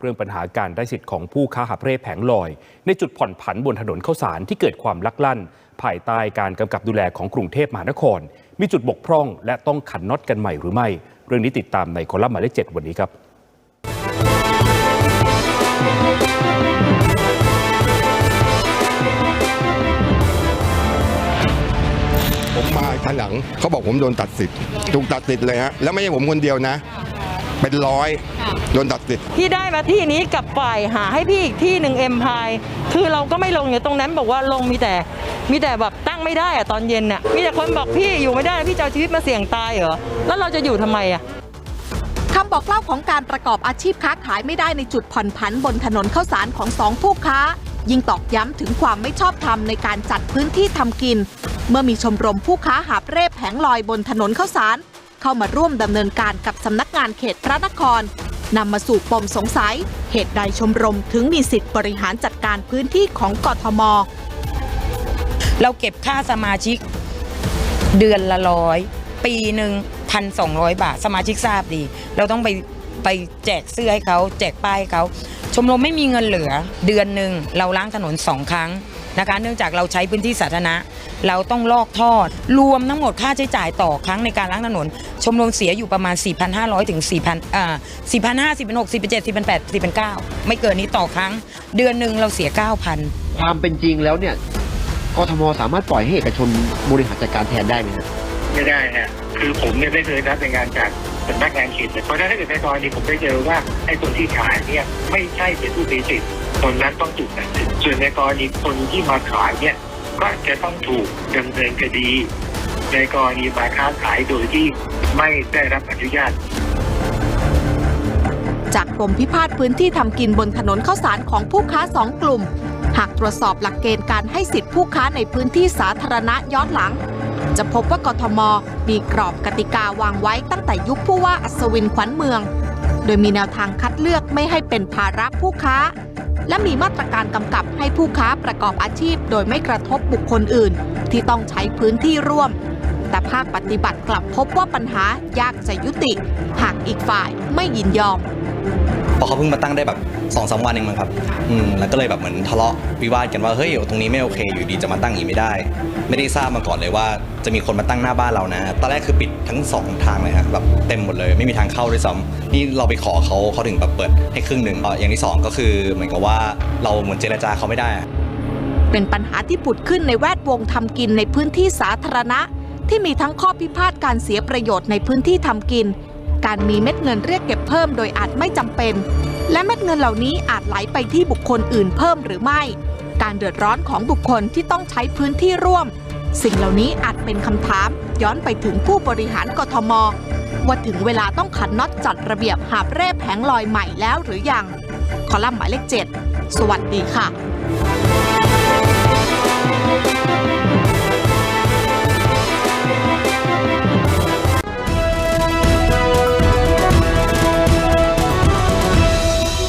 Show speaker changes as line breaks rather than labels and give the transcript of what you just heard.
เรื่องปัญหาการได้สิทธิ์ของผู้ค้าหาบเร่แผงลอย ในจุดผ่อนผันบนถนนข้าวสารที่เกิดความลักลั่น ภายใต้การกำกับดูแลของกรุงเทพมหานคร มีจุดบกพร่อง และต้องขันน็อตกันใหม่หรือไม่ เรื่องนี้ติดตามในคอลัมน์หมายเลขเจ็ดวันนี้ครับ
ผมมาภายหลังเขาบอกผมโดนตัดสิทธิ์ถูกตัดสิทธิ์เลยฮะแล้วไม่ใช่ผมคนเดียวนะ เป็นร้อยโดนตัดสิทธิ์
พี่ได้มาที่นี้กับฝ่ายหาให้พี่อีกที่หนึ่งเอ็มพายคือเราก็ไม่ลงอยู่ตรงนั้นบอกว่าลงมีแต่มีแต่แบบตั้งไม่ได้อะตอนเย็นน่ะมีแต่คนบอกพี่อยู่ไม่ได้พี่จะเอาชีวิตมาเสี่ยงตายเหรอแล้วเราจะอยู่ทำไมอะ
คำบอกเล่าของการประกอบอาชีพค้าขายไม่ได้ในจุดผ่อนผันบนถนนข้าวสารของสองผู้ค้า ยิ่งตอกย้ำถึงความไม่ชอบธรรมในการจัดพื้นที่ทำกิน เมื่อมีชมรมผู้ค้าหาบเร่แผงลอยบนถนนข้าวสาร เข้ามาร่วมดำเนินการกับสำนักงานเขตพระนครนำมาสู่ปมสงสัย เหตุใดชมรมถึงมีสิทธิ์บริหารจัดการพื้นที่ของกทม
เราเก็บค่าสมาชิก เดือนละร้อยปีหนึ่งพันสองร้อยบาท สมาชิกทราบดี เราต้องไปไปแจกเสื้อให้เขาแจกป้ายเขา ชมรมไม่มีเงินเหลือ เดือนหนึ่งเราล้างถนนสองครั้ง นะคะ เนื่องจากเราใช้พื้นที่สาธารณะ เราต้องลอกท่อรวมทั้งหมดค่าใช้จ่ายต่อครั้งในการล้างถนน ชมรมเสียอยู่ประมาณ 4,500 ถึง 4,000อ่า4,500 4,600 4,700 4,800 4,900 ไม่เกินนี้ต่อครั้ง เดือนหนึ่งเราเสีย 9,000
ความเป็นจริงแล้วเนี่ยกทมสามารถปล่อยให้เอกชนบริหารจัดการแทนได้ไหมครับ
ไม่ได้ฮะคือผมเนี่ยไม่เคยรับรายงานจาก สำนักงานเขตเพราะฉะนั้นถ้าเกิดในกรณีผมไปเจอว่าไอ้คนที่ขายเนี่ยไม่ใช่เป็นผู้มีสิทธิ์คนนั้นต้องถูกตัดสินส่วนในกรณีคนที่มาขายเนี่ยก็จะต้องถูกดำเนินคดี ในกรณีมาค้าขายโดยที่ไม่ได้รับอนุญาต
จากปมพิพาทพื้นที่ทำกินบนถนนข้าวสารของผู้ค้าสองกลุ่ม หากตรวจสอบหลักเกณฑ์การให้สิทธิผู้ค้าในพื้นที่สาธารณะย้อนหลัง จะพบว่ากทม มีกรอบกติกาวางไว้ตั้งแต่ยุคผู้ว่าอัศวินขวัญเมือง โดยมีแนวทางคัดเลือกไม่ให้เป็นภาระผู้ค้า และมีมาตรการกำกับให้ผู้ค้าประกอบอาชีพ โดยไม่กระทบบุคคลอื่น ที่ต้องใช้พื้นที่ร่วม แต่ภาคปฏิบัติกลับพบว่าปัญหายากจะยุติ หากอีกฝ่ายไม่ยินยอม
เพราะเขาเพิ่งมาตั้งได้แบบสองสามวันเองมั้งครับอืมแล้วก็เลยแบบเหมือนทะเลาะวิวาทกันว่าเฮ้ยตรงนี้ไม่โอเค อยู่ดีจะมาตั้งอย่างนี้ไม่ได้ ไม่ได้ทราบมาก่อนเลยว่าจะมีคนมาตั้งหน้าบ้านเรานะตอนแรกคือปิดทั้งสองทางเลยครับแบบเต็มหมดเลยไม่มีทางเข้าด้วยซ้ำนี่เราไปขอเขาเขาถึงแบบเปิดให้ครึ่งหนึ่งอะอย่างที่สองก็คือเหมือนกับว่าเราเหมือนเจรจาเขาไม่ได้
เป็นปัญหาที่ผุดขึ้นในแวดวงทำกินในพื้นที่สาธารณะ ที่มีทั้งข้อพิพาทการเสียประโยชน์ในพื้นที่ทำกิน การมีเม็ดเงินเรียกเก็บเพิ่มโดยอาจไม่จำเป็น และเม็ดเงินเหล่านี้อาจไหลไปที่บุคคลอื่นเพิ่มหรือไม่ การเดือดร้อนของบุคคลที่ต้องใช้พื้นที่ร่วม สิ่งเหล่านี้อาจเป็นคำถาม ย้อนไปถึงผู้บริหารกทม ว่าถึงเวลาต้องขันน็อตจัดระเบียบหาบเร่แผงลอยใหม่แล้วหรือยัง คอลัมน์หมายเลข 7 สวัสดีค่ะ